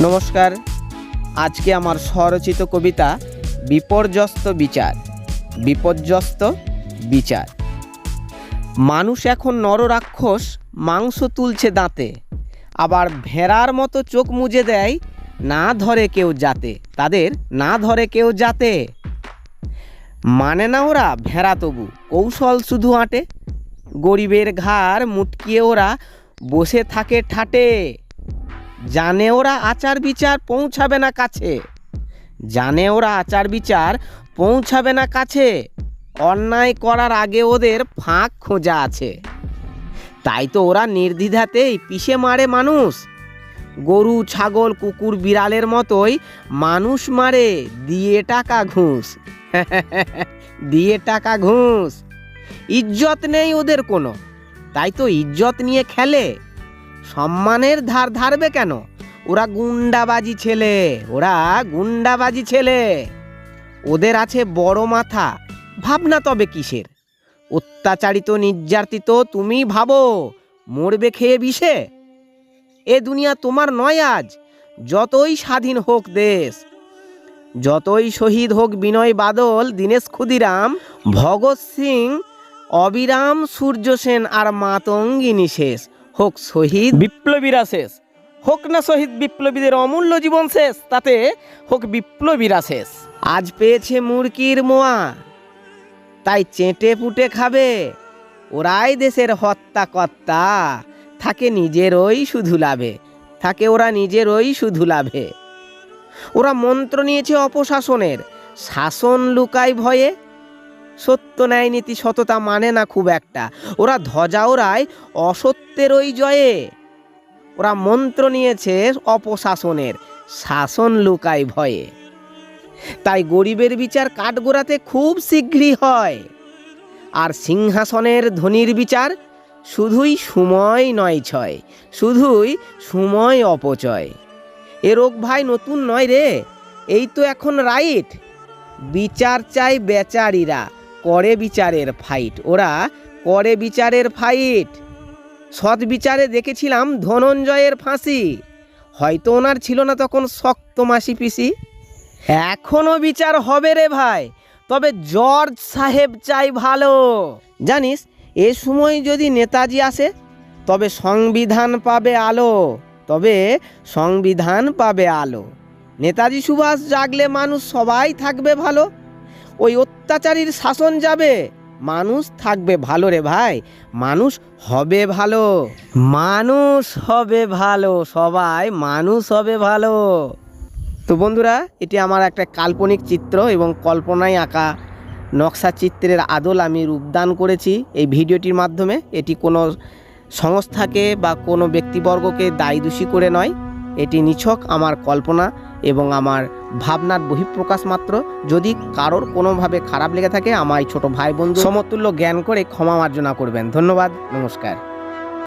নমস্কার। আজকে আমার স্বরচিত কবিতা বিপর্যস্ত বিচার বিপর্যস্ত বিচার। মানুষ এখন নররাক্ষস, মাংস তুলছে দাঁতে। আবার ভেড়ার মতো চোখ মুজে দেয়, না ধরে কেউ যাতে। তাদের না ধরে কেউ যাতে। মানে না ওরা ভেড়া তবু, কৌশল শুধু আঁটে। গরিবের ঘাড় মুটকিয়ে ওরা বসে থাকে ঠাটে। জানে ওরা আচার বিচার পৌঁছাবে না কাছে। জানে ওরা আচার বিচার পৌঁছাবে না কাছে। অন্যায় করার আগে ওদের ফাঁক খোঁজা আছে। তাই তো ওরা নির্দ্বিধাতেই পিষে মারে মানুষ। গরু, ছাগল, কুকুর, বিড়ালের মতোই মানুষ মারে। দিয়ে টাকা ঘুষ। দিয়ে টাকা ঘুষ। ইজ্জত নেই ওদের কোনো। তাই তো ইজ্জত নিয়ে খেলে। সম্মানের ধার ধারবে কেন? ওরা গুন্ডাবাজি ছেলে, ওরা গুন্ডাবাজি ছেলে। ওদের আছে বড় মাথা, ভাবনা তবে কিসের? অত্যাচারিত, নির্যাতিত তুমি ভাবো, মরবে খেয়ে বিষে? এ দুনিয়া তোমার নয় আজ, যতই স্বাধীন হোক দেশ, যতই শহীদ হোক বিনয় বাদল, দীনেশ ক্ষুদিরাম, ভগৎ সিং, অবিরাম সূর্য সেন আর মাতঙ্গিনী শেষ। হোক শহীদ। বিপ্লবীরা শেষ। হোক না শহীদ বিপ্লবীদের অমূল্য জীবন শেষ। তাতে হোক বিপ্লবীরা শেষ। আজ পেয়েছে মুরকির মোয়া। তাই চেটে পুটে খাবে। ওরাই দেশের হত্যা কর্তা থাকে নিজেরই শুধু লাভে। থাকে ওরা নিজেরই শুধু লাভে। ওরা মন্ত্র নিয়েছে অপশাসনের। শাসন লুকায় ভয়ে সত্য ন্যায় নীতি সততা মানে না খুব একটা। ওরা ধ্বজা ওরায় অসত্যের ওই জয়ে। ওরা মন্ত্র নিয়েছে অপশাসনের, শাসন লুকায় ভয়ে। তাই গরিবের বিচার কাঠগোড়াতে খুব শীঘ্রই হয়। আর সিংহাসনের ধনির বিচার শুধুই সময় নয় ছয়, শুধুই সময় অপচয়। এ রোগ ভাই নতুন নয় রে, এই তো এখন রাইট। বিচার চাই বেচারিরা। করে বিচারের ফাইট ওরা করে বিচারের ফাইট সৎ বিচারে দেখেছিলাম ধনঞ্জয়ের ফাঁসি। হয়তো ওনার ছিল না তখন শক্ত মাসি পিসি। এখনও বিচার হবে রে ভাই, তবে জর্জ সাহেব চাই ভালো। জানিস, এ সময় যদি নেতাজি আসে, তবে সংবিধান পাবে আলো। তবে সংবিধান পাবে আলো। নেতাজি সুভাষ জাগলে মানুষ সবাই থাকবে ভালো। ওই অত্যাচারীর শাসন যাবে। মানুষ থাকবে ভালো রে ভাই, মানুষ হবে ভালো। মানুষ হবে ভালো, সবাই মানুষ হবে ভালো। তো বন্ধুরা, এটি আমার একটা কাল্পনিক চিত্র এবং কল্পনায় আঁকা নকশা চিত্রের আদল আমি রূপদান করেছি। এই ভিডিওটির মাধ্যমে এটি কোনো সংস্থাকে বা কোনো ব্যক্তিবর্গকে দায়ী দোষী করে নয়। এটি নিছক আমার কল্পনা এবং আমার ভাবনার বহিঃপ্রকাশ মাত্র। যদি কারোর কোনোভাবে খারাপ লেগে থাকে, আমার ছোট ভাই বন্ধু সমতুল্য জ্ঞান করে ক্ষমা মার্জনা করবেন। ধন্যবাদ, নমস্কার।